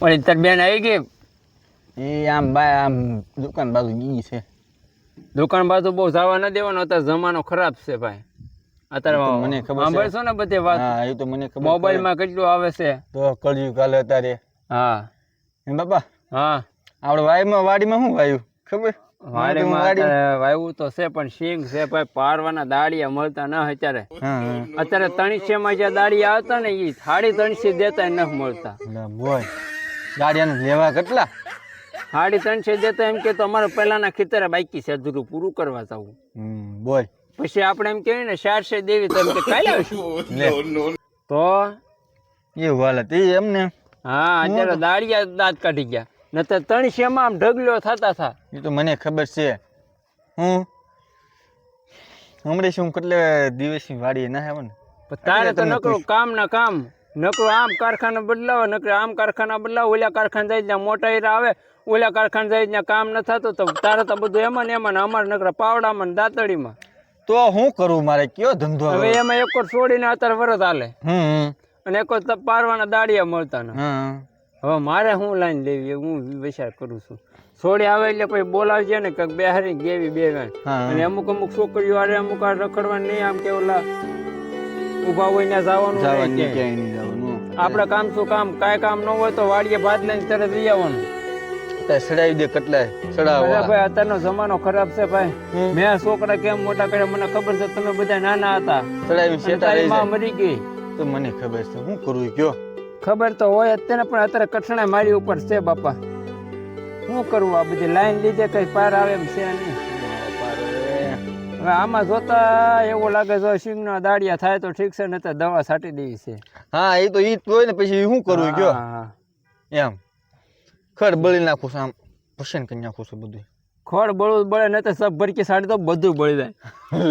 પણ તાર બેન આવી ગઈ? એ આમ બા આમ દુકાન બાજુ ગઈ છે. દુકાન બાજુ બહુ જવા ન દેવાનો અત્યારે જમાનો ખરાબ છે ભાઈ. અત્યારે મને ખબર સાંભળશો ને બધી વાત? હા એ તો મને ખબર મોબાઈલમાં કેટલું આવે છે? તો કળિયું કાલે અત્યારે. હા. એમ બાપા? હા. આપણે વાયમાં વાડીમાં શું વાયું? ખબર? વાવ્યું તો છે પણ સિંગ છે ભાઈ પારવાના દાડિયા મળતા ન અત્યારે. અત્યારે ત્રણસે માં જે દાડિયા આવતા ને એ થાળી ત્રણસે દેતા ન મળતા. ગાડિયાનું લેવા કેટલા? સાડી ત્રણસે દેતા એમ કે તો અમારે પહેલાના ખેતરે બાકી છે અધૂરું પૂરું કરવા જવું. બોલ. પછી આપણે એમ કહીએ ને ચારસે દેવી તો એમ કે કાલે આવશું. તો? એ હાલત એ એમને? હા અત્યારે દાળિયા દાંત કાઢી ગયા. નતર ત્રણસે માં આમ ઢગલો થતા થા. એ તો મને ખબર છે. હું? હમણાં શું કેટલે દિવસની વાડી ના આવે ને? તારે તો નકરું કામ ના કામ. નકરું આમ કારખાના બદલાવે નકરું આમ કારખાના બદલાવે ઓલા કારખાના જાય ત્યાં મોટા હીરા આવે ઓલા કારખાના જાય ત્યાં કામ ન થતું તો તારે તો બધું એમાં ને એમાં અમારે નકરા પાવડામાં ને દાંતળીમાં તો હું કરું મારે કયો ધંધો હવે એમાં એક છોડીને અત્યારે વરસ હાલે. અને એક પારવાના દાડિયા મળતા હવે મારે હું લાઈન લેવી હું વિચાર કરું છું. છોડી આવે એટલે પછી બોલાવજે ને કંઈક બેહારી ગેવી બે અને અમુક અમુક છોકરીઓ આરે અમુક આ રખડવા નહીં આમ કે ઓલા ઊભા હોય ને જવાનું જવાનું ક્યાંય. નહીં જવાનું આપણે કામ શું કામ? કાંઈ કામ ન હોય તો વાડીએ ભાત લઈને તરત લઈ આવવાનું. સડાવી દે કેટલા સડાવો ભાઈ અત્યારનો જમાનો ખરાબ છે ભાઈ. મેં છોકરા કેમ મોટા કર્યા મને ખબર છે તમે બધા નાના હતા. સડાવી શેતા રહી માં મરી ગઈ. તો મને ખબર છે હું કરું કયો? ખબર તો હોય અત્યારે પણ અત્યારે કઠણાઈ મારી ઉપર છે બાપા. શું કરવું આ બધી? લાઈન લીધે કઈ પાર આવે એમ છે નહીં. હવે આમાં જોતા એવું લાગે જો સિંગના દાડિયા થાય તો ઠીક છે ને તો દવા છાંટી દેવી છે હા એ તો ઈ તો ને પછી શું કરું ઈ કયો? હા, હા. એમ. ખડ બળી નાખું છું આમ પસંદ કરી નાખું છું બધું ખડ બળું બળે ને તો સબ ભરકી સાડી તો બધું બળી જાય.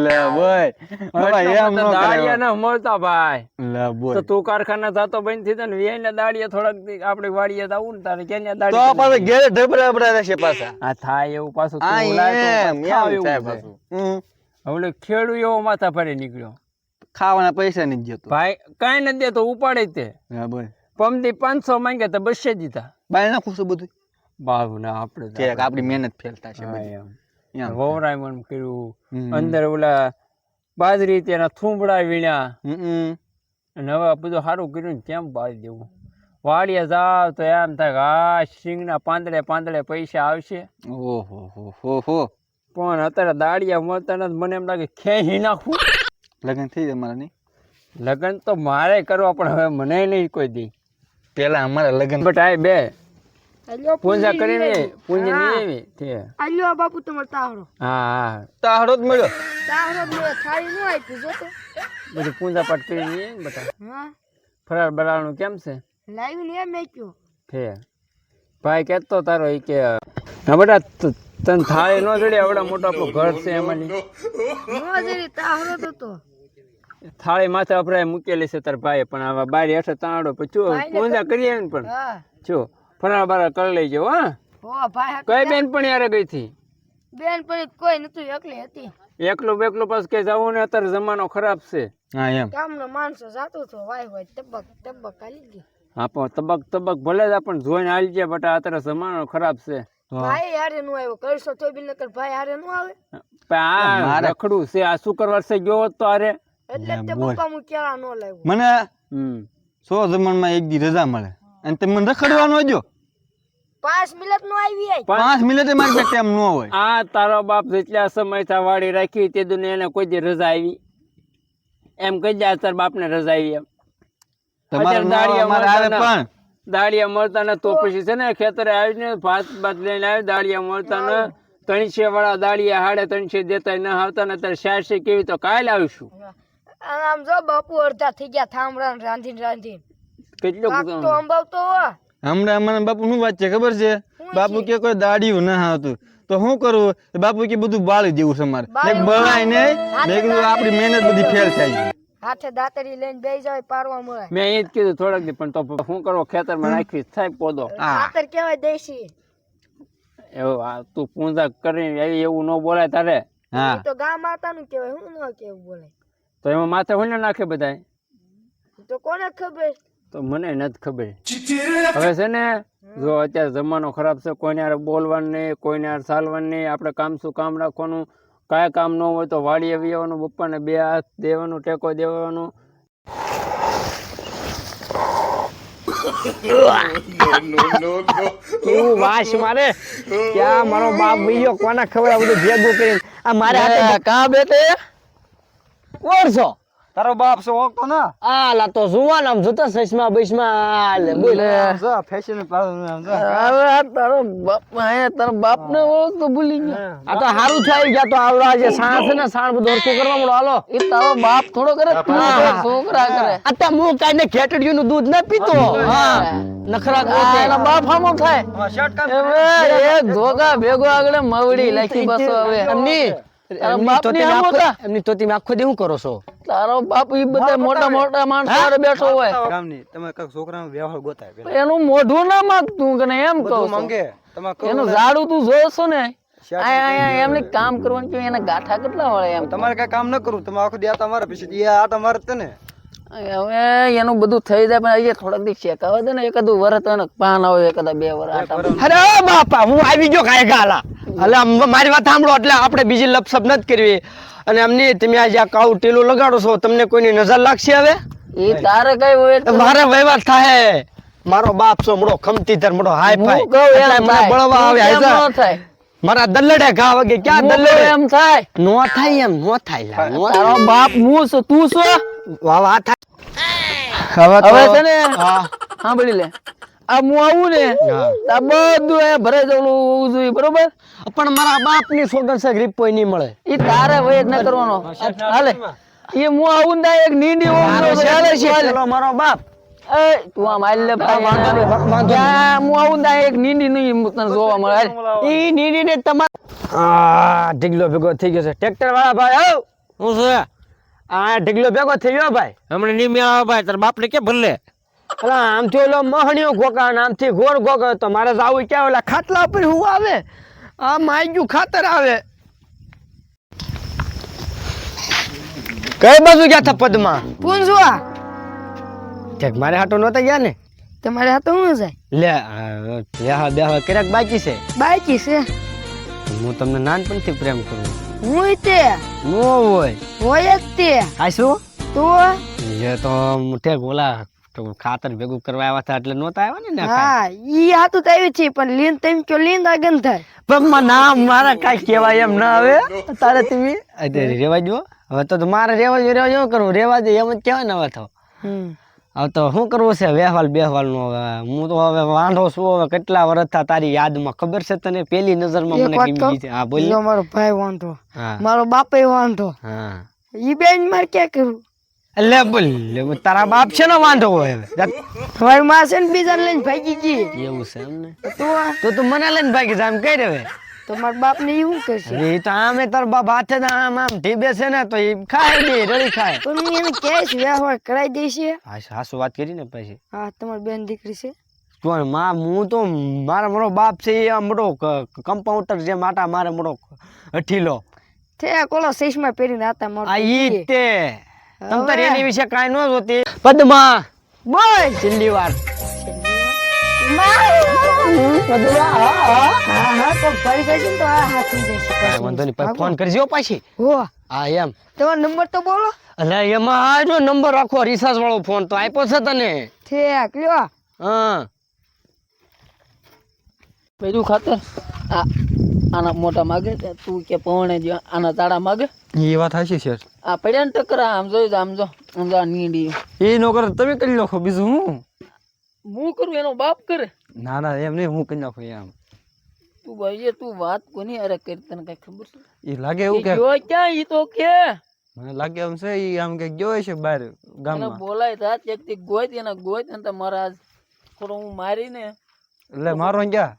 લે ભાઈ એમ ન દાડિયા ન મળતા ભાઈ. લે તો તું કારખાના જાતો બંધ થઈ જાય ને વેયના દાળિયા થોડાક આપણે વાડીએ આવું ને તારે ક્યાં તો દાડી ઘેર ઢબરા ઢબરા રહેશે પાછા. આ થાય એવું પાછું તું લાય તો એમ એવું થાય પાછું. હવે ખેડૂ એવો માથા ફરી નીકળ્યો. ખાવાના પૈસા નહીં જતો ભાઈ કાંઈ નથી દેતો ઉપાડે તે. બરાબર પમતી પાંચસો માંગ્યા તો બસે દીધા. બાય નાખું છું બધું. બાવ ના આપણે આપણી મહેનત ફેલ થશે હા, બધી. એમ. એમ. કર્યું. અંદર ઓલા બાજરી તેના થૂંભડા વીણ્યા. નવા અને હવે બધું સારું કર્યું ને કેમ બાળી દેવું? વાડીએ જાવ તો એમ થાય આ સિંગના પાંદડે પાંદડે પૈસા આવશે. ઓહો હો હો હો. પણ અત્યારે દાડિયા મળતા નથી મને એમ લાગે ખેંચી નાખું. લગ્ન થઈ જાય મારા લગ્ન તો મારે કરવા પણ હવે મને નહીં કોઈ દી. પેલા અમારા લગ્ન બટ આ બે. પૂજા કરીને પૂંજી નહીં આવી તે. આલ્યો બાપુ તમારો તાવડો હા હા. તાહડો જ મળ્યો. તાહડો જ મળ્યો. થાળી નું આપ્યું જો તો. બધું પૂજા પાઠ કરીને નહીં આવી ને બટા. હા. ફરાર બરાળનું કેમ છે? લાવીને એમ મેક્યો. છે ભાઈ કહેતો તારો એ કે ના બેટા તને થાળી ન જડે આવડા મોટો આપણો ઘર છે એમાંની નો જડી તાહરો તો તો. થાળી માથે અપરાય મૂકેલી છે તાર ભાઈ પણ આવા બારી હેઠે તાણો પછી પૂજા કરીએ ને પણ. હા. શું ફરાળ બરાળ કરી લેજો હા. હો ભાઈ કઈ બેન પણ યારે ગઈ હતી? બેન પણ કોઈ નતું એકલી હતી. એકલું બેકલો પાસ કે જવું ને અત્યારે જમાનો ખરાબ છે. હા એમ. કામનો માણસો જાતો તો વાય હોય તબક તબક આલી ગઈ હા પણ તબક તબક ભલે જ પણ જોઈને આલી જાય બટ અત્યારે જમાનો ખરાબ છે. ભાઈ હારે નું આવ્યો. કરશો તો બી નકર ભાઈ હારે નું આવે. પણ આ રખડું છે. આ શુક્રવાર છે? ગયો તો અરે એટલે તે પપ્પા હું કેળા નો લાવ્યો. મને હમ. સો જમણમાં એક દી રજા મળે. અને તે મને રખડવાનો જો. પાંચ મિનિટ નો આવી આય. પાંચ મિનિટે મારી પાસે એમ નો હોય. આ તારો બાપ જેટલા સમય વાડી રાખી તે દુને એને કોઈ દી રજા આવી. એમ કહી દે તાર બાપને રજા આવી એમ. તમારે ન અમારે આવે પણ દાળિયા મળતા ને તો પછી છે ને ખેતરે આવીને ભાત ભાત લઈને આવી દાળિયા મળતા ને ત્રણસે વાળા દાળિયા હાડે ત્રણસે દેતા ન આવતા ને અત્યારે ચારસે કેવી તો કાલ આવીશું. આમ જો બાપુ અડધા થઈ ગયા થાંભળા રાંધી રાંધી કેટલો તો અંબાવતો હમણાં મને બાપુ શું વાત છે ખબર છે? બાપુ કે કોઈ દાડિયું ના આવતું તો શું કરવું બાપુ કે બધું બાળી દેવું છે મારે. બળાય નહીં આપણી મહેનત બધી ફેલ થાય ગઈ હાથે દાતરી લઈને બેસી જાય પારવા મળે. મેં એ જ કીધું થોડાક દી પણ તો શું કરવો ખેતરમાં નાખી થાય પોદો. ખાતર કેવાય દેશી. એવું આ તું પૂંજા કરી આવી એવું ન બોલાય તારે. હા. તો ગા આતા નું કેવાય હું ન કેવું બોલે. તો એમાં માથે હું નાખે બધાય? તો કોને ખબર? તો મને નથી ખબર. હવે છે ને જો અત્યારે જમાનો ખરાબ છે કોઈને હારે બોલવાનું નહીં કોઈને હારે ચાલવાનું નહીં આપણે કામ શું કામ રાખવાનું? કાંઈ કામ ન હોય તો વાડીએ આવવાનું પપ્પાને બે હાથ દેવાનું ટેકો દેવાનું. કેવું વાસ મારે. ક્યાં મારો બાપ બીજો કોના ખબર આ બધું ભેગું કરીને. આ મારે કા બેટે ઓરસો. તારો બાપ છે ઓળખતો ના? આ લા તો જુવાન આમ જોતો સસમા બસમા આલે બોલ. જો ફેશન આમ જો. હવે તારો બાપ હે તારો બાપ ને ઓળખતો ભૂલી ગયો. આ તો હારું થઈ ગયા તો આવડા જે સાસ ને સાણ બધો ઓળખો કરવા મળો હાલો. એ તારો બાપ થોડો કરે તું કરે, છોકરા કરે. અત્યારે હું કાઈ ને ખેટડીયું નું દૂધ ના પીતો? હા. નખરા કરે એના બાપ હામો થાય હવે એક ધોગા ભેગો આગળ મવડી લખી બસો હવે. એમની તો તમે આખો દી હું કરો છો? તારો બાપ એ બધા મોટા મોટા માણસો હારે બેઠો હોય. ગામની. તમે કંઈક છોકરાનો વ્યવહાર ગોતાય પેલા. એનું મોઢું ના માંગતું કે એમ કહો માંગે. તમે એનું ઝાડું તું જોશો ને. આયા આયા એમને કામ કરવાનું છે એના ગાંઠા કેટલા વળે એમ. તમારે કઈ કામ ન કરવું. તમે આખો દી આ તમારે પછી. આ તમારે હવે એનું બધું થઈ જાય પણ અહીંયા થોડાક દી શેકાવા દે ને. એકાદું વરસ પાન આવે એકાદા બે વરસ આટા અરે બાપા હું આવી ગયો કાય ગાલા. એટલે મારી વાત સાંભળો એટલે આપણે બીજી લપસપ નથી કરવી. અને એમની તમે આજે આ કાળું ટીલું લગાડો છો તમને કોઈની નજર લાગશે હવે? એ તારે કઈ હોય મારે વહીવટ થાય. મારો બાપ છો મોડો ખમતીધર મોડો હાય ફાય. એટલે મને બળવા આવે થાય? મારા દલ્લડે ઘા વાગે ક્યાં દલડે? દલ્લડે એમ થાય. નો થાય એમ નો થાય લા, તારો બાપ હું છું તું છો? વાહ વાહ થાય. હવે છે ને હા. સાંભળી લે. આ હું આવું ને આ બધું એ ભરે જવું જોઈએ બરોબર? પણ મારા બાપની સોગન છે ગ્રીપ કોઈ નહીં મળે. એ તારે વય ન કરવાનો. હાલે. એ હું આવું ને એક નીંડી હોવું મારો. છે બાપ ઢીગલો ભેગો થઈ ગયો છે. ટ્રેક્ટર વાળા ભાઈ આવ હું છે? આ ઢીગલો ભેગો થઈ ગયો ભાઈ. હમણાં નહીં મેળાવા ભાઈ. બાપ ને કે ભલે? અલા તો ઓલો મહણીઓ ગોકા ને આમથી ગોળ ગોકા તો મારે જાવું ક્યાં ઓલા ખાટલા ઉપર હું આવે? આ માયગું ખાતર આવે. કઈ બાજુ ગયા હતા પદમાં? પૂંજવા. ઠેક મારે હાટો નહોતા ગયા ને? તમારે હાટો શું જાય. લે આ, બેહવા બેહવા ક્યારેક બાકી છે. બાકી છે. હું તમને નાનપણથી પ્રેમ કરું હું તે. નો હોય. હોય જ તે. આ શું? તો? એ તો ઠેક ઓલા તો ખાતર ભેગું કરવા આવ્યા હતા એટલે નહોતા આવ્યા ને હા ઈ હાથું તો આવી છે પણ લીન તેમ કયો લીન આગન થાય. પગમાં નામ મારા કાંઈ કહેવાય એમ ના આવે તારે તમે? અરે રેવા જો હવે તો મારે રેવા જો રેવા જો કરવું રેવા દે એમ જ કહેવાય ને હવે તો. હવે તો શું કરવું છે? વેહવાલ બેહવાલનું હવે. હું તો હવે વાંઢો છું હવે કેટલા વર્ષ થા તારી યાદમાં? ખબર છે તને? પેલી નજરમાં માં મને ગમી છે હા બોલ. મારો ભાઈ વાંધો હા. મારો બાપે વાંધો હા. ઈ બેન મારે ક્યાં કરવું લે બોલ તારા બાપ છે ને વાંધો હોય હવે. મારી માં છે ને બીજા લઈને ભાગી ગઈ. એવું છે એમ ને? તો તો તું મને લઈને ભાગી જા એમ કઈ હવે? તો માર બાપ ને એવું કહેશે એ તો આમે તાર બાપ હાથે આમ આમ ઢીબે છે ને તો એ ખાય દે રડી ખાય. પણ હું એને કહીશ વ્યવહાર કરાઈ દઈશ હા હાસુ વાત કરી ને પછી? હા તમારી બેન દીકરી છે? કોણમાં હું તો મારા મોટો બાપ છે એ આમ મોટો કમ્પાઉન્ડર જે માટા મારે મોટો અઠીલો. તે કોલો ચશ્મા પહેરીને હતા મોટો આ ઈ. તે. તમ તાર એની વિશે કાઈ ન જોતી. પદ્મા. બોલ. છેલ્લી વાર. હા હા તો ફરી જશે ને તો આ હાથ થઈ જશે કાંઈ વાંધો નહીં પછી ફોન કરજો પાછી. હા. એમ. તમારો નંબર તો બોલો. એટલે એમાં આ જો નંબર રાખો રિસાર્જ વાળો ફોન તો આપ્યો છે તને. ઠેક લ્યો. હા. બીજું ખાતર આ આના મોટા માગે તું કે પવણે જો આના તાળા માગે. એ વાત હાચી છે. આ પડ્યા ને ટકરા આમ જોઈ આમ જો આમ જો નીડી. એ નો કરે તમે કરી નાખો બીજું હું? હું કરું એનો બાપ કરે? ના ના એમ નહીં હું કરી નાખું એમ. તું ભાઈ તું વાત કોની અરે કરી તને કઈ ખબર છે? એ લાગે એવું કે જો ક્યાં ઈ તો કે. મને લાગે એમ છે ઈ આમ કે ગયો છે બહાર ગામમાં. બોલાય રાત એક થી ગોય તેના ગોય તને તો મારા થોડો હું મારીને એટલે મારો ક્યાં?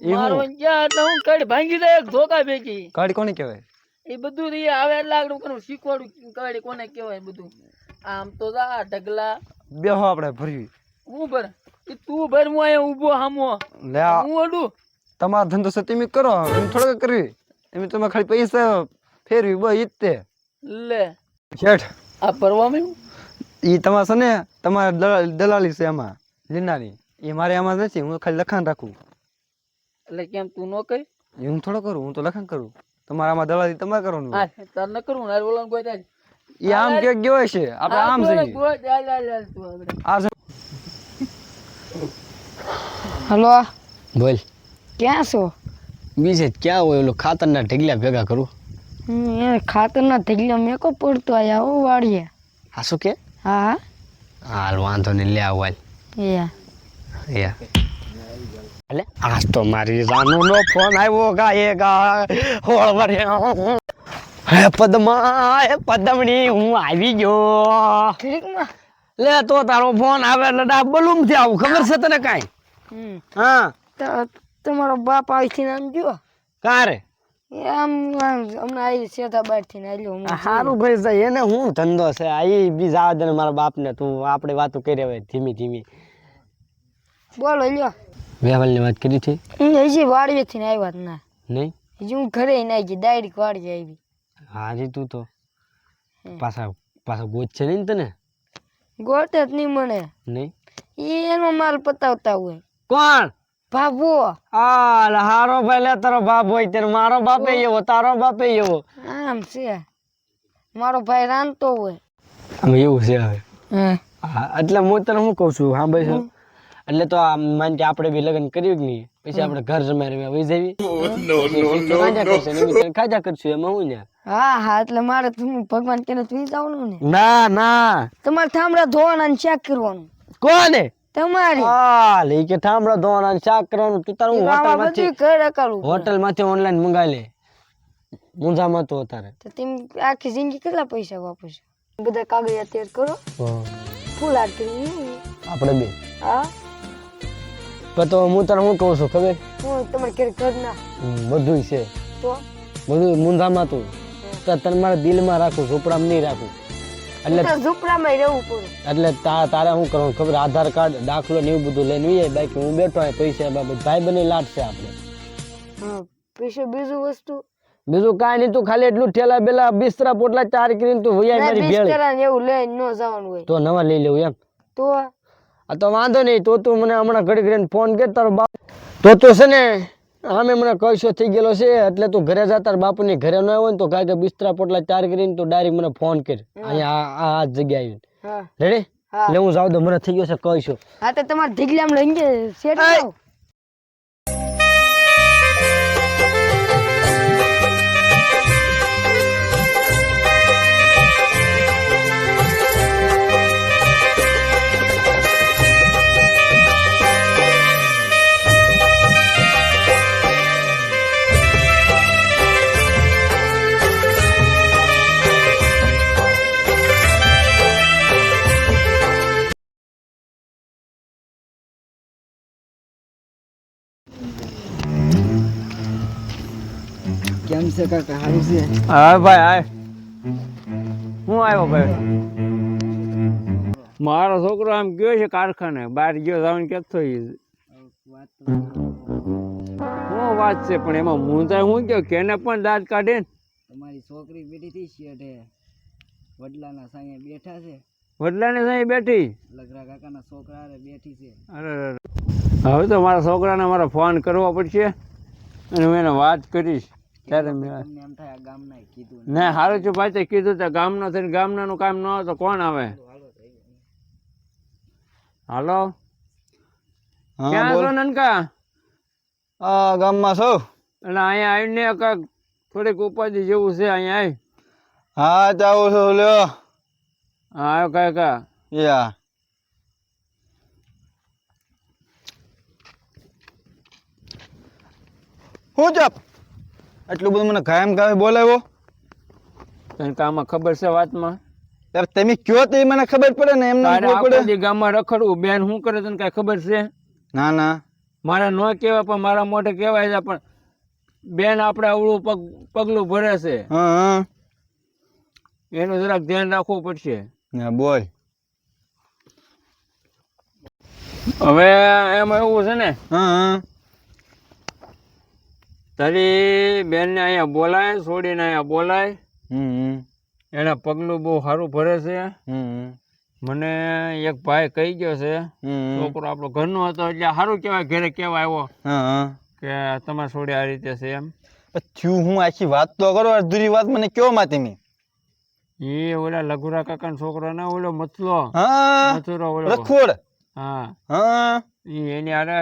એ મારો ગયા જ્યાં એટલે હું કડ ભાંગી દે એક ધોકા ભેગી. કાઢી કોને કહેવાય? એ બધું એ આવે લાગણું આગળ કરું શીખવાડું કવાડી કોને કહેવાય બધું. આમ તો જા ઢગલા. બેહો આપણે ભરવી. હું ભર? એ તું ભર હું અહીંયા ઊભો હામો. લે હું અડું? તમારો ધંધો છે તમે કરો. એમ થોડોક કરવી. એમ તમે ખાલી પૈસા ફેરવી બસ ઈ તે. લે. શેઠ. આ ભરવા મેં એ તમારે છે ને તમારે દલા- દલાલી છે એમાં લીનારી એ મારે એમાં નથી હું ખાલી લખાણ રાખું. એટલે કેમ તું ન કહી? હું થોડો કરું હું તો લખાણ કરું. તમારે આમાં દલાલી તમારે કરવાનું હા તાર ન કરવું ને બોલવાનું કોઈ થાય એ આમ કે ગયો છે આપણે આમ જઈએ. આ છે હલો. બોલ. ક્યાં છો? બીજે ક્યાં હોય ઓલું ખાતરના ઢગલા ભેગા કરું? હમ, એ ખાતરના ઢગલા મેકો પડતો આયા હો વાળીએ હા શું કે? હા હા. હાલ વાંધો નહીં લે આવ હાલ. યા યા અલે આજ તો મારી રાનુ નો ફોન આવ્યો ગાયે ગા. હોળ વરે. હે પદ્મા હે પદ્મણી હું આવી ગયો. લે તો તારો ફોન આવે એટલે ડા બલૂમથી આવું ખબર છે તને કાંઈ? હા. તો તમારો બાપ નામ જો કારે? આવી થી આવ્યો હમણાં સારું ભાઈ છે એને હું ધંધો છે? આ બીજા બી મારા બાપ ને તું આપણે વાતો કરી ધીમી ધીમી. બોલો લ્યો. વેવાલની વાત કરી છે? હું હજી વાડીએથી ને આવ્યા ના. નહીં? હજી હું ઘરે ના ગઈ ડાયરેક્ટ વાડી આવી. હાજી તું તો પાછા પાછા ગોત છે નહીં તને? ગોત જ નહીં મને. નહીં? એનો માલ પતાવતા હોય. કોણ? બાબુ હાલ હારો ભાઈ લે તારો બાપ હોય ત્યારે મારો બાપે એવો તારો બાપે એવો. આમ છે. મારો ભાઈ રાંધતો હોય. આમ એવું છે હવે. એટલે હું તને શું કહું છું? હા ભાઈ એટલે તો આ માન કે આપણે બી લગ્ન કર્યું કે નહીં? પછી આપણે ઘર જમાઈ રહ્યા વહી જવી? ખાજા કરશે? એમ હું ને? હા હા એટલે મારે તમે ભગવાન કે તું જવાનું ને? ના ના. તમારે થામડા ધોવાના ને ચેક કરવાનું. કોને? તમારે. કે ધોવાના ને કરવાનું તું તારું હોટલમાંથી. હોટલ ઓનલાઈન મંગાવી લે. મુંજામાં તો તારે તો તેમ આખી જિંદગી કેટલા પૈસા વાપરશો? બધા કાગળિયા તૈયાર કરો. ફૂલ આરતી આપણે બે. હા? પણ તો હું તને શું કહું છું ખબર? હું તમારે ઘરે ઘર ના હમ, છે. તો? બધું મૂંધામાં તું. તો તને મારા દિલમાં રાખું ઝૂંપડામાં નહીં રાખું. એટલે ઝૂંપડામાં રહેવું પડે એટલે તારે શું કરવાનું ખબર? આધાર કાર્ડ દાખલો ને એવું બધું લઈને વીએ બાકી હું બેઠો હોય પૈસા બાબત. ભાઈ બની લાટ છે આપણે. હા પછી બીજું વસ્તુ? બીજું કાંઈ નહીં તું ખાલી એટલું ઠેલા બેલા બિસ્તરા પોટલા ચાર કરીને તું વૈયા મારી ભેળ. એવું લઈ ન જવાનું હોય. તો નવા લઈ લેવું એમ? તો? આ તો વાંધો નહીં તો તું મને હમણાં ઘડી ઘડીને ફોન કર તારો બાપ. તો તું છે ને આમે મને કશો થઈ ગયેલો છે એટલે તું ઘરે જા તાર બાપુની ઘરે ન આવ્યો ને તો કાંઈ કે બિસ્તરા પોટલા ચાર કરીને તું ડાયરેક્ટ મને ફોન કર. અહીંયા આ આ જગ્યાએ આવીને. રેડી એટલે હું. જાઉં તો મને થઈ ગયો છે કહીશું હા તો તમારે ઢીગલામાં લઈને ગયા સેટ છે. હા ભાઈ આય. હું આવ્યો ભાઈ? મારો છોકરો આમ ગયો છે કારખાને બહાર ગયો જવાનું કેતો શું વાત છે પણ એમાં મૂંઝાય હું ગયો? કેને પણ દાંત કાઢે ને? તમારી છોકરી બેઠી હતી શેઠે વડલાના સાંયે બેઠા છે. વડલાને સાંઈ બેઠી? લગરા કાકાના છોકરા બેઠી છે. અરે. હવે તો મારા છોકરાને મારે ફોન કરવો પડશે અને હું એને વાત કરીશ. ત્યારે ને. હારું છું ભાઈ તે કીધું તે ગામનો થઈને ગામનાનું કામ ન હોય તો કોણ આવે? હાલો ક્યાં છો નનકા? આ ગામમાં છો. એટલે અહીંયા આવીને કાંક થોડીક ઉપાધિ જેવું છે અહીંયા આવી હા છું લ્યો. હા આવ્યો કાંઈ કા? યા. હું ચપ એટલું બધું મને કાયમ કાવે બોલાવ્યો? તને કામાં ખબર છે વાતમાં? ત્યારે તમે કયો તે મને ખબર પડે ને એમને પડે. ગામમાં રખડવું. બેન શું કરે તને કઈ ખબર છે? ના ના. મારા ન કહેવા પણ મારા મોઢે કહેવાય છે પણ બેન આપણે આવડું પગ પગલું ભરે છે. હા હા. એનું જરાક ધ્યાન રાખવું પડશે. ના બોલ. હવે એમાં એવું છે ને હા. તારી બેનને અહીંયા બોલાય છોડીને અહીંયા બોલાય. એના પગલું બહુ સારું ભરે છે. મને એક ભાઈ કહી ગયો છે છોકરો આપણો ઘરનો હતો એટલે સારું કહેવાય ઘરે કેવા આવ્યો કે તમારે છોડે આ રીતે છે એમ. થયું હું આખી વાત તો કરો અધૂરી વાત મને કયો માં? તમે એ ઓલા લઘુરા કાકા કાકાનો છોકરો ને ઓલો મથલો. મથુરો ઓલો. રખોડ હા. હા. એની આરે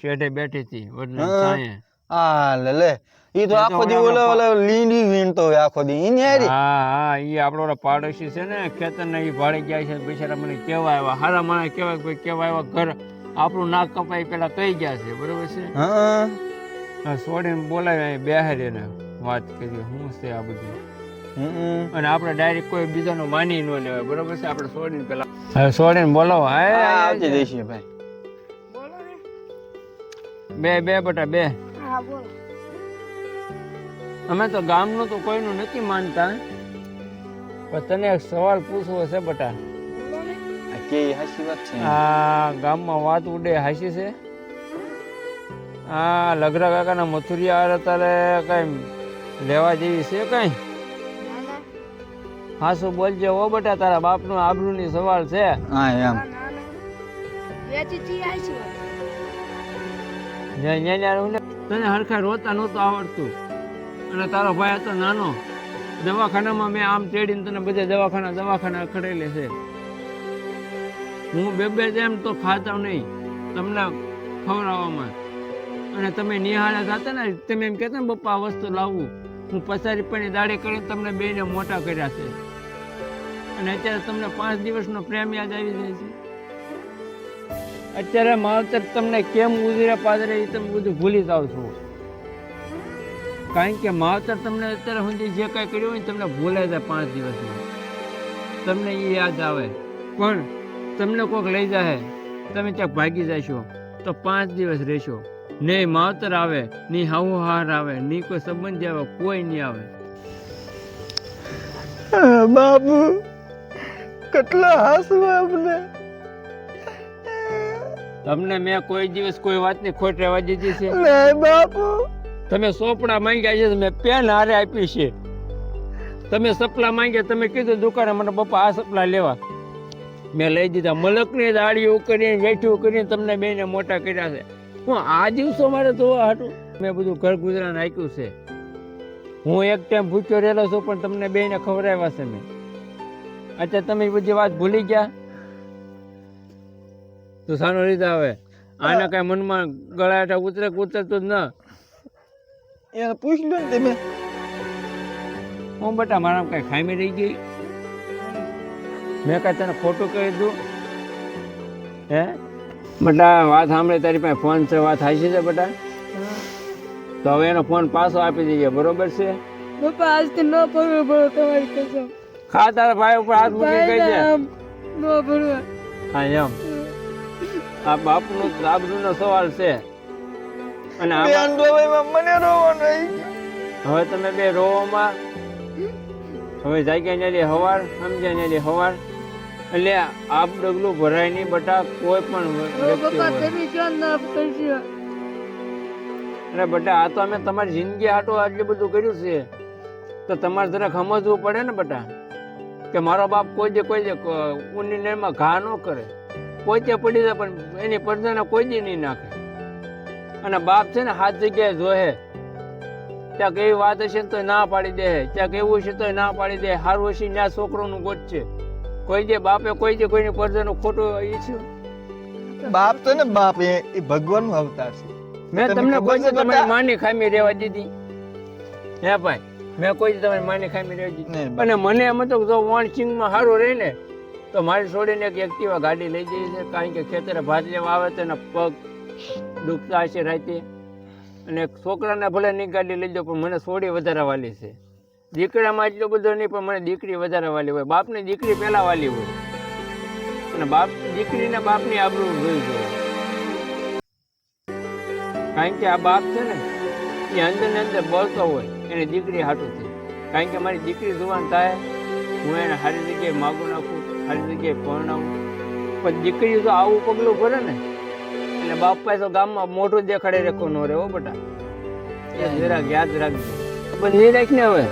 શેઢે બેઠી હતી વડલા. સાંયે. આ લે લે. ઈ તો એ તો આખો દી ઓલા ઓલો લીંડી વીણતો હોય આખો દી. ઈ હેરી. હા હા ઈ આપણો પાડોશી છે ને ખેતર ને ઈ ભાડે ગયા છે બિચારા મને કેવા આવ્યા. હારા માણસ કેવાય કે કેવા આવ્યા ઘર આપણું નાક કપાઈ પેલા કઈ ગયા છે બરોબર છે? હા. હા, છોડીને બોલાવી બેહારી એને વાત કરી શું છે આ બધું? હમ. અને આપણે ડાયરેક્ટ કોઈ બીજાનો માની ન લેવાય બરોબર છે? આપણે છોડીને પેલા હવે છોડીને બોલાવો. હા આવજે દેશી ભાઈ. બે બે બટા બે. હા બોલો. અમે તો ગામનું તો કોઈનું નથી માનતા. પણ તને એક સવાલ પૂછવો છે બટા. કે હાસી વાત છે? આ ગામમાં વાત ઉડે હાસી છે? આ લગરા કાકાના મથુરિયા તારે કઈ લેવા જેવી છે કઈ? હાસુ બોલજે ઓ બટા તારા બાપનું આબરૂની સવાલ છે. હા એમ. વેચી છે ને. તને હરખા રોતા નહોતું આવડતું. અને તારો ભાઈ હતો નાનો. દવાખાનામાં મેં આમ તેડીને તને બધા દવાખાના દવાખાના ખડેલે છે. હું બે બે જેમ તો ખાતા નહીં, તમને ખવડાવવામાં. અને તમે નિહાળા થતા ને, તમે એમ કહેતા ને, બપ્પા વસ્તુ લાવવું હું પસારી પાણી દાડી કરીને તમને બેને મોટા કર્યા છે. અને અત્યારે તમને પાંચ દિવસનો પ્રેમ યાદ આવી જાય છે. અત્યારે માવતર તમને કેમ ઉજરે પાદરે એ તમે બધું ભૂલી જાવ છો. કારણ કે માવતર તમને અત્યારે સુધી જે કાંઈ કર્યું હોય તમને ભૂલાય જાય પાંચ દિવસમાં. તમને એ યાદ આવે. પણ તમને કોઈક લઈ જાય તમે ત્યાં ભાગી જશો, તો પાંચ દિવસ રહેશો. નહીં માવતર આવે, નહીં હાઉહાર હાર આવે, નહીં કોઈ સંબંધ આવે, કોઈ નહીં આવે. બાપુ, કેટલા હાસવા અમને તમને મેં કોઈ દિવસ કોઈ વાતની ખોટ રહેવા દીધી છે? નહીં બાપુ. તમે સોપડા માંગ્યા છે મેં પેન હારે આપી છે. તમે સપલા માંગ્યા તમે કીધું દુકાને મને પપ્પા આ સપલા લેવા. મેં લઈ દીધા. મલકની દાળી કરીને વેઠ્યું કરીને તમને બેને મોટા કર્યા છે. હું આ દિવસો મારે જોવા હતું મેં બધું ઘર ગુજરાન નાખ્યું છે. હું એક ટાઈમ ભૂખ્યો રહેલો છું પણ તમને બેને ખવડાવ્યા છે મેં. અત્યારે તમે બધી વાત ભૂલી ગયા? તો સાનો રીતે આવે. આના કઈ મનમાં ગળાટા ઉતરે ઉતરતું જ ના. એને પૂછ લો ને તમે. હું બેટા મારા કઈ ખામી રહી ગઈ? મેં કઈ તને ખોટું કહી દઉં હે? બેટા વાત સાંભળે તારી પાસે ફોન છે વાત થાય છે બેટા? તો હવે એનો ફોન પાછો આપી દઈએ બરોબર છે? બાપા આજથી ન પડવું પડો તમારી કસમ. ખા તારા ભાઈ ઉપર હાથ મૂકી કહી દે. ન પડવા હા એમ. આ બાપનું આબરૂનો સવાલ છે. અને આ મને રોવાનું આવી હવે તમે બે રોવામાં હવે જાગ્યા ન્યાલી હવાર સમજ્યા ન્યાલી હવાર. એટલે આપ ડગલું ભરાય નહીં બટા કોઈ પણ અરે બટા આ તો અમે તમારી જિંદગી હાટું આટલું બધું કર્યું છે. તો તમારે જરાક સમજવું પડે ને બટા કે મારો બાપ કોઈ જે કોઈ જે ઉની ઘા ન કરે. કોઈ પડી જાય પણ એની પડદાને કોઈ દી નહીં નાખે. અને બાપ છે ને હાથ જગ્યાએ જોહે. ત્યાં કેવી વાત હશે તો ના પાડી દે. ત્યાં કેવું હશે તો ના પાડી દે. હારું હશે ત્યાં છોકરોનું ગોત છે. કોઈ જે બાપે કોઈ જે કોઈની પડદાનું ખોટું ઈચ્છ્યું બાપ તો ને બાપ એ એ ભગવાનનો અવતાર છે. મેં તમને કોઈ તમારી માની ખામી રહેવા દીધી. હે ભાઈ મેં કોઈ તમારી માની ખામી રહેવા દીધી. અને મને એમ કે જો વોન્ચિંગમાં સારું રહે ને તો મારી છોડીને એક એક્ટિવા ગાડી લઈ જઈએ છે, કારણ કે ખેતરે ભાત લેવા આવે તો એના પગ દુખતા હશે રાતે. અને છોકરાને ભલે નહીં ગાડી લઈ દો પણ મને છોડી વધારે વાલી છે. દીકરામાં એટલો બધો નહીં, પણ મને દીકરી વધારે વાલી હોય. બાપની દીકરી પહેલાં વાલી હોય. અને બાપ, દીકરીને બાપની આબરૂ જોઈ જોઈએ કારણ કે આ બાપ છે ને, એ અંદર ને અંદર બળતો હોય, એને દીકરી હાટું છે. કારણ કે મારી દીકરી જુવાન થાય, હું એને સારી જગ્યાએ માગું નાખું સારી જગ્યાએ ભણાવું પણ દીકરી તો આવું પગલું ભરે ને. એટલે બાપા તો ગામમાં મોટું દેખાડે રેખો ન રહે હો બેટા. એ જરાક યાદ રાખજો. પણ નહીં રાખ ને હવે.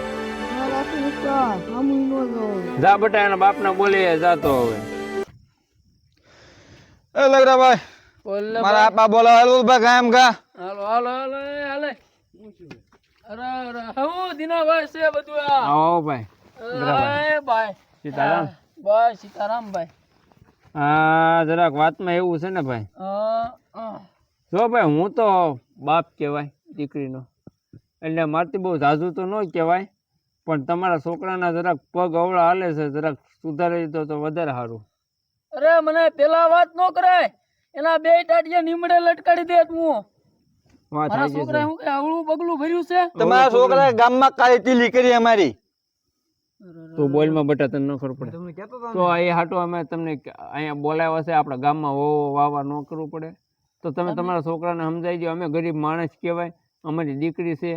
રાખી પપ્પા હમ ન જાઉં જા બટા એના બાપના બોલી જાતો હવે. એ લગરાભાઈ ભાઈ મારા આપા બોલો હાલો ભાઈ કાયમ કા? હાલો હાલો હાલો હાલે. અરે અરે હું દિનાભાઈ છે બધું આ. આવો ભાઈ. એ ભાઈ. સીતારામ. ભાઈ સીતારામ ભાઈ. હા જરાક વાતમાં એવું છે ને ભાઈ. જો ભાઈ હું તો બાપ કહેવાય દીકરીનો. એટલે મારથી બહુ ઝાઝું તો ન કહેવાય પણ તમારા છોકરાના જરાક પગ અવળા હાલે છે જરાક સુધારી દીધો તો વધારે સારું. અરે મને પેલા વાત ન કરાય. એના બે ટાટિયા નીમડે લટકાડી દે હું મારા છોકરા હું કે અવળું બગલું ભર્યું છે? તમારા છોકરા ગામમાં કાલે તીલી કરી અમારી. તો બોલમાં બટા તને ન ખબર પડે. તો એ હાટો અમે તમને અહીંયા બોલાવ્યા છે આપણા ગામમાં વો વાવા ન કરવું પડે. તો તમે તમારા છોકરાને સમજાઈ દો અમે ગરીબ માણસ કહેવાય અમારી દીકરી છે.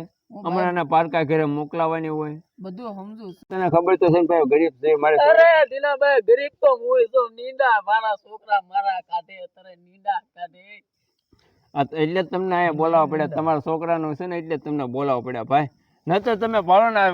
અમારે એના પારકા ઘરે મોકલાવાની હોય. બધું સમજુ તને ખબર તો છે ને ભાઈ ગરીબ છે મારે અરે દિનાભાઈ ગરીબ તો હું છું. નીંડા મારા છોકરા મારા કાઢે અત્યારે નીંડા કાઢે એટલે તમને અહીંયા બોલાવવા પડ્યા. તમારા છોકરાનું છે ને એટલે જ તમને બોલાવવા પડ્યા ભાઈ. નતર તમે પાડો ને આ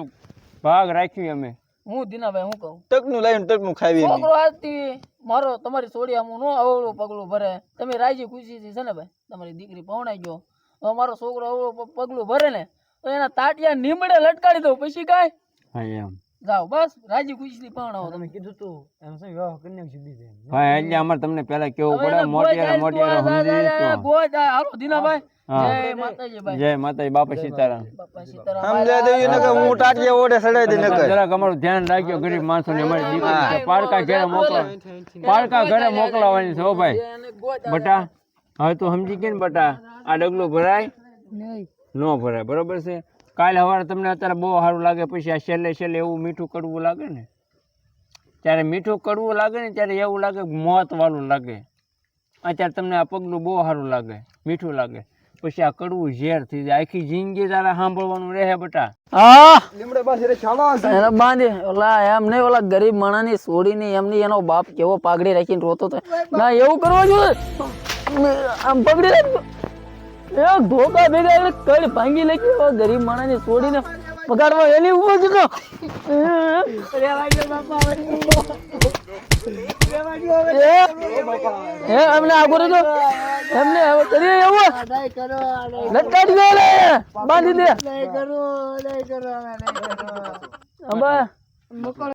ભાગ રાખ્યું અમે. હું દીનાભાઈ હું કહું? ટકનું લાવીને ટકનું ખાવી. છોકરો આજથી મારો તમારી સોડિયા આમ નો અવળું પગલું ભરે. તમે રાજી ખુશીથી છે ને ભાઈ? તમારી દીકરી પહોંચાઈ ગયો. હવે મારો છોકરો અવળું પગલું ભરે ને તો એના તાટિયા નીમડે લટકાડી દઉં પછી કાંઈ? હા એમ. જાઓ બસ રાજી ખુશીથી પહોંચાવો તમે કીધું એટલે અમારે તમને પેલા કેવું સુધી પડે એને મોટિયારે ગોય જાય તું મોટિયારે આ મોટિયારા જા, સમજી તો ગોય જાય. હાલો દીનાભાઈ. જય માતાજી જય માતાજી બાપા સીતારામ. સમજાય દેવી નકર હું ટાટિયા ઓડે સડાઈ દે નકર જરાક અમારું ધ્યાન રાખ્યો ગરીબ માણસો ને અમારી દીકરી. પારકા ઘરે મોકલા. પારકા ઘરે મોકલાવાની છે હો ભાઈ. બટા હવે તું સમજી કે ને બટા આ ડગલું ભરાય? નો ભરાય બરોબર છે? કાલે સવારે તમને અત્યારે બહુ સારું લાગે પછી આ છેલ્લે છેલ્લે એવું મીઠું કડવું લાગે ને? ત્યારે મીઠું કડવું લાગે ને ત્યારે એવું લાગે મોત વાળું લાગે. અત્યારે તમને આ પગલું બહુ સારું લાગે મીઠું લાગે. પછી આ કડવું ઝેર થઈ જાય. આખી જિંદગી તારા સાંભળવાનું રહે બટા. હા? એને બાંધી. ઓલા એમ નહીં ઓલા ગરીબ માણસની છોડીને એમની એનો બાપ કેવો પાઘડી રાખીને રોતો હતો ના એવું કરવા જોઈએ આમ પગડી રાખ એ ધોકા ભેગા એટલે કડ ભાંગી લખી ગરીબ માણસની છોડીને પગાડવા એની ઉપર જતો એ એમને આગળ તો એમને હવે એવું? લટકાડી દે લે બાંધી દે. અંબા.